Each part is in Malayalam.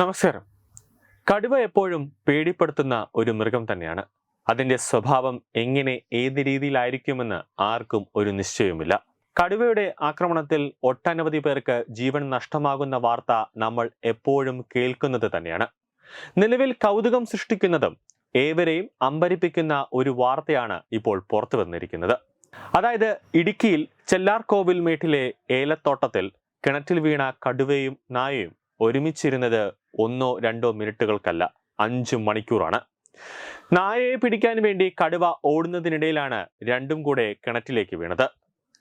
നമസ്കാരം. കടുവ എപ്പോഴും പേടിപ്പെടുത്തുന്ന ഒരു മൃഗം തന്നെയാണ്. അതിന്റെ സ്വഭാവം എങ്ങനെ ഏത് രീതിയിലായിരിക്കുമെന്ന് ആർക്കും ഒരു നിശ്ചയവുമില്ല. കടുവയുടെ ആക്രമണത്തിൽ ഒട്ടനവധി പേർക്ക് ജീവൻ നഷ്ടമാകുന്ന വാർത്ത നമ്മൾ എപ്പോഴും കേൾക്കുന്നത് തന്നെയാണ്. നിലവിൽ കൗതുകം സൃഷ്ടിക്കുന്നതും ഏവരെയും അമ്പരിപ്പിക്കുന്ന ഒരു വാർത്തയാണ് ഇപ്പോൾ പുറത്തു വന്നിരിക്കുന്നത്. അതായത് ഇടുക്കിയിൽ ചെല്ലാർകോവിൽ മേട്ടിലെ ഏലത്തോട്ടത്തിൽ കിണറ്റിൽ വീണ കടുവയും നായയും ഒരുമിച്ചിരുന്നത് ഒന്നോ രണ്ടോ മിനിറ്റുകൾക്കല്ല അഞ്ച് മണിക്കൂറാണ്. നായയെ പിടിക്കാൻ വേണ്ടി കടുവ ഓടുന്നതിനിടയിലാണ് രണ്ടും കൂടെ കിണറ്റിലേക്ക് വീണത്.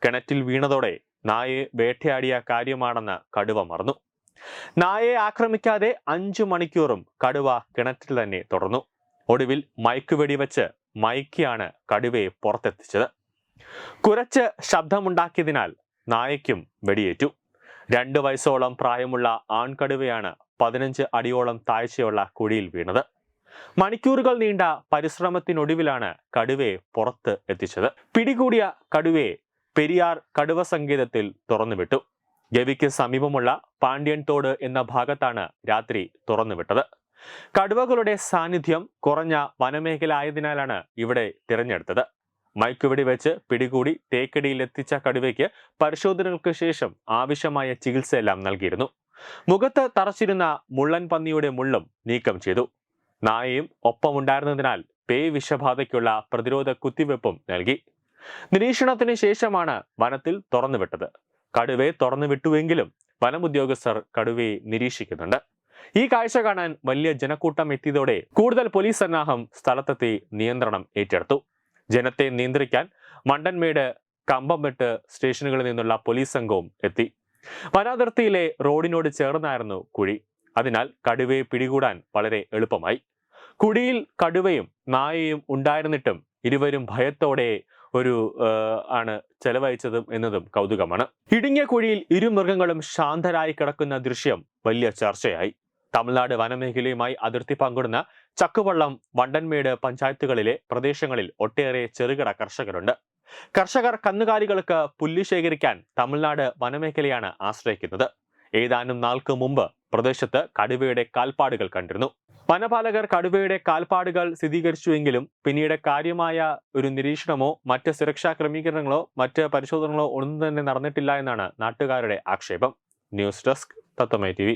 കിണറ്റിൽ വീണതോടെ നായയെ വേട്ടയാടിയ കാര്യമാണെന്ന് കടുവ മറന്നു. നായയെ ആക്രമിക്കാതെ അഞ്ചു മണിക്കൂറും കടുവ കിണറ്റിൽ തന്നെ തുടർന്നു. ഒടുവിൽ മയക്കുവെടി വെച്ച് മയക്കിയാണ് കടുവയെ പുറത്തെത്തിച്ചത്. കുരച്ച് ശബ്ദമുണ്ടാക്കിയതിനാൽ നായയ്ക്കും വെടിയേറ്റു. രണ്ട് വയസ്സോളം പ്രായമുള്ള ആൺകടുവയാണ് പതിനഞ്ച് അടിയോളം താഴ്ചയുള്ള കുഴിയിൽ വീണത്. മണിക്കൂറുകൾ നീണ്ട പരിശ്രമത്തിനൊടുവിലാണ് കടുവയെ പുറത്ത് എത്തിച്ചത്. പിടികൂടിയ കടുവയെ പെരിയാർ കടുവ സങ്കേതത്തിൽ തുറന്നുവിട്ടു. ഗവിക്ക് സമീപമുള്ള പാണ്ഡ്യൻ തോട് എന്ന ഭാഗത്താണ് രാത്രി തുറന്നുവിട്ടത്. കടുവകളുടെ സാന്നിധ്യം കുറഞ്ഞ വനമേഖല ആയതിനാലാണ് ഇവിടെ തിരഞ്ഞെടുത്തത്. മയക്കുവെടി വെച്ച് പിടികൂടി തേക്കടിയിൽ എത്തിച്ച കടുവയ്ക്ക് പരിശോധനകൾക്ക് ശേഷം ആവശ്യമായ ചികിത്സയെല്ലാം നൽകിയിരുന്നു. മുഖത്ത് തറച്ചിരുന്ന മുള്ളൻ പന്നിയുടെ മുള്ളും നീക്കം ചെയ്തു. നായയും ഒപ്പമുണ്ടായിരുന്നതിനാൽ പേ വിഷബാധയ്ക്കുള്ള പ്രതിരോധ കുത്തിവെപ്പും നൽകി. നിരീക്ഷണത്തിന് ശേഷമാണ് വനത്തിൽ തുറന്നുവിട്ടത്. കടുവയെ തുറന്നുവിട്ടുവെങ്കിലും വനമുദ്യോഗസ്ഥർ കടുവയെ നിരീക്ഷിക്കുന്നുണ്ട്. ഈ കാഴ്ച കാണാൻ വലിയ ജനക്കൂട്ടം എത്തിയതോടെ കൂടുതൽ പോലീസ് സന്നാഹം സ്ഥലത്തെത്തി നിയന്ത്രണം ഏറ്റെടുത്തു. ജനത്തെ നിയന്ത്രിക്കാൻ മണ്ടൻമേട് കമ്പംമെട്ട് സ്റ്റേഷനുകളിൽ നിന്നുള്ള പോലീസ് സംഘവും എത്തി. വനാതിർത്തിയിലെ റോഡിനോട് ചേർന്നായിരുന്നു കുഴി. അതിനാൽ കടുവയെ പിടികൂടാൻ വളരെ എളുപ്പമായി. കുഴിയിൽ കടുവയും നായയും ഉണ്ടായിരുന്നിട്ടും ഇരുവരും ഭയത്തോടെ ഒരു ആണ് ചെലവഴിച്ചതും എന്നതും കൗതുകമാണ്. ഇടുങ്ങിയ കുഴിയിൽ ഇരു മൃഗങ്ങളും ശാന്തരായി കിടക്കുന്ന ദൃശ്യം വലിയ ചർച്ചയായി. തമിഴ്നാട് വനമേഖലയുമായി അതിർത്തി പങ്കിടുന്ന ചക്കുവള്ളം വണ്ടൻമേട് പഞ്ചായത്തുകളിലെ പ്രദേശങ്ങളിൽ ഒട്ടേറെ ചെറുകിട കർഷകരുണ്ട്. കർഷകർ കന്നുകാലികൾക്ക് പുല്ല് ശേഖരിക്കാൻ തമിഴ്നാട് വനമേഖലയാണ് ആശ്രയിക്കുന്നത്. ഏതാനും നാൾക്ക് മുമ്പ് പ്രദേശത്ത് കടുവയുടെ കാൽപ്പാടുകൾ കണ്ടിരുന്നു. വനപാലകർ കടുവയുടെ കാൽപ്പാടുകൾ സ്ഥിരീകരിച്ചുവെങ്കിലും പിന്നീട് കാര്യമായ ഒരു നിരീക്ഷണമോ മറ്റ് സുരക്ഷാ ക്രമീകരണങ്ങളോ മറ്റ് പരിശോധനകളോ ഒന്നും തന്നെ നടന്നിട്ടില്ല എന്നാണ് നാട്ടുകാരുടെ ആക്ഷേപം. ന്യൂസ് ഡെസ്ക് തത്വമൈ ടി